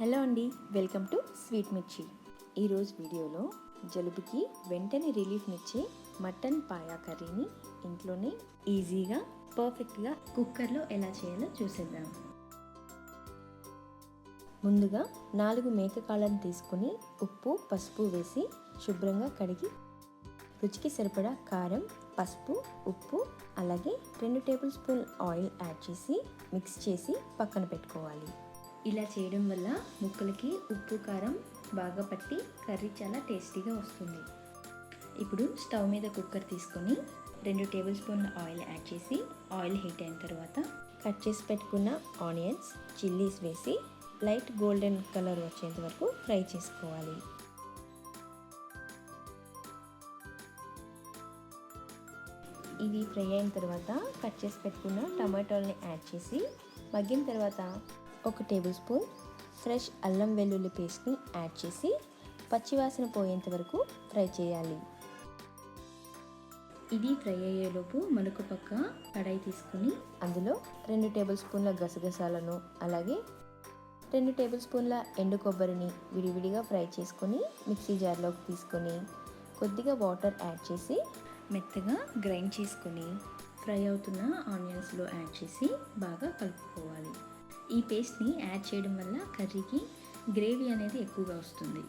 Hello అండి welcome to sweet మిర్చి. ఈరోజు వీడియోలో జలుబుకి వెంటనే రిలీఫ్నిచ్చే మటన్ పాయా కర్రీని ఇంట్లోనే ఈజీగా పర్ఫెక్ట్గా కుక్కర్లో ఎలా చేయాలో చూసేద్దాం. ముందుగా నాలుగు మేకకాళ్ళను తీసుకుని ఉప్పు పసుపు వేసి శుభ్రంగా కడిగి రుచికి సరిపడా కారం పసుపు ఉప్పు అలాగే రెండు టేబుల్ స్పూన్ ఆయిల్ యాడ్ చేసి మిక్స్ చేసి పక్కన పెట్టుకోవాలి. ఇలా చేయడం వల్ల ముక్కలకి ఉప్పు కారం బాగా పట్టి కర్రీ చాలా టేస్టీగా వస్తుంది. ఇప్పుడు స్టవ్ మీద కుక్కర్ తీసుకొని రెండు టేబుల్ స్పూన్ల ఆయిల్ యాడ్ చేసి ఆయిల్ హీట్ అయిన తర్వాత కట్ చేసి పెట్టుకున్న ఆనియన్స్ చిల్లీస్ వేసి లైట్ గోల్డెన్ కలర్ వచ్చేంత వరకు ఫ్రై చేసుకోవాలి. ఇవి ఫ్రై అయిన తర్వాత కట్ చేసి పెట్టుకున్న టమాటోల్ని యాడ్ చేసి మగ్గిన తర్వాత ఒక టేబుల్ స్పూన్ ఫ్రెష్ అల్లం వెల్లుల్లి పేస్ట్ని యాడ్ చేసి పచ్చివాసన పోయేంత వరకు ఫ్రై చేయాలి. ఇది ఫ్రై అయ్యేలోపు మరొక పక్క కడాయి తీసుకుని అందులో రెండు టేబుల్ స్పూన్ల గసగసాలను అలాగే రెండు టేబుల్ స్పూన్ల ఎండు కొబ్బరిని విడివిడిగా ఫ్రై చేసుకొని మిక్సీ జార్లోకి తీసుకొని కొద్దిగా వాటర్ యాడ్ చేసి మెత్తగా గ్రైండ్ చేసుకొని ఫ్రై అవుతున్న ఆనియన్స్లో యాడ్ చేసి బాగా కలుపుకోవాలి. ఈ పేస్ట్ని యాడ్ చేయడం వల్ల కర్రీకి గ్రేవీ అనేది ఎక్కువగా వస్తుంది.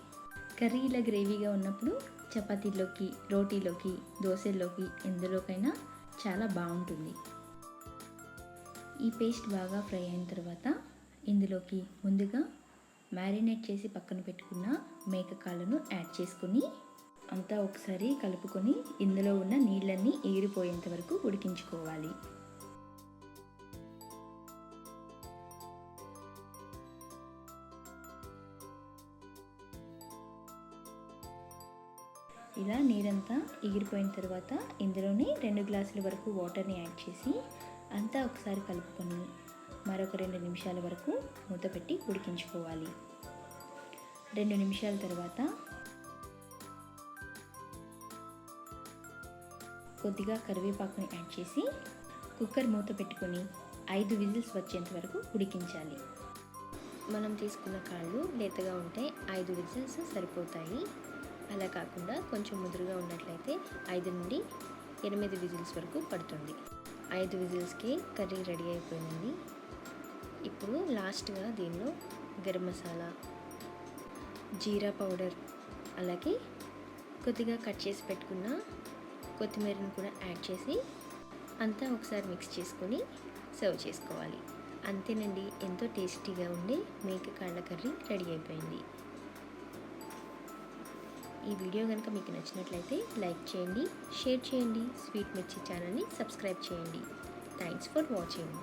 కర్రీ ఇలా గ్రేవీగా ఉన్నప్పుడు చపాతీలోకి రోటీలోకి దోశల్లోకి ఎందులోకైనా చాలా బాగుంటుంది. ఈ పేస్ట్ బాగా ఫ్రై అయిన తర్వాత ఇందులోకి ముందుగా మ్యారినేట్ చేసి పక్కన పెట్టుకున్న మేక కాళ్ళను యాడ్ చేసుకొని అంతా ఒకసారి కలుపుకొని ఇందులో ఉన్న నీళ్ళన్నీ ఎగిరిపోయేంత వరకు ఉడికించుకోవాలి. ఇలా నీరంతా ఎగిరిపోయిన తర్వాత ఇందులోనే రెండు గ్లాసుల వరకు వాటర్ని యాడ్ చేసి అంతా ఒకసారి కలుపుకొని మరొక రెండు నిమిషాల వరకు మూత పెట్టి ఉడికించుకోవాలి. రెండు నిమిషాల తర్వాత కొద్దిగా కరివేపాకుని యాడ్ చేసి కుక్కర్ మూత పెట్టుకొని ఐదు విజిల్స్ వచ్చేంత వరకు ఉడికించాలి. మనం తీసుకున్న కాళ్ళు లేతగా ఉంటే ఐదు విజిల్స్ సరిపోతాయి. అలా కాకుండా కొంచెం ముదురుగా ఉన్నట్లయితే ఐదు నుండి ఎనిమిది విజిల్స్ వరకు పడుతుంది. ఐదు విజిల్స్కి కర్రీ రెడీ అయిపోయింది ఇప్పుడు లాస్ట్గా దీనిలో గరం మసాలా జీరా పౌడర్ అలాగే కొద్దిగా కట్ చేసి పెట్టుకున్న కొత్తిమీరను కూడా యాడ్ చేసి అంతా ఒకసారి మిక్స్ చేసుకొని సర్వ్ చేసుకోవాలి. అంతేనండి ఎంతో టేస్టీగా ఉండే మేక కాళ్ళ కర్రీ రెడీ అయిపోయింది. ఈ వీడియో కనుక మీకు నచ్చినట్లయితే లైక్ చేయండి షేర్ చేయండి స్వీట్ మిర్చి ఛానల్ని సబ్స్క్రైబ్ చేయండి. Thanks for watching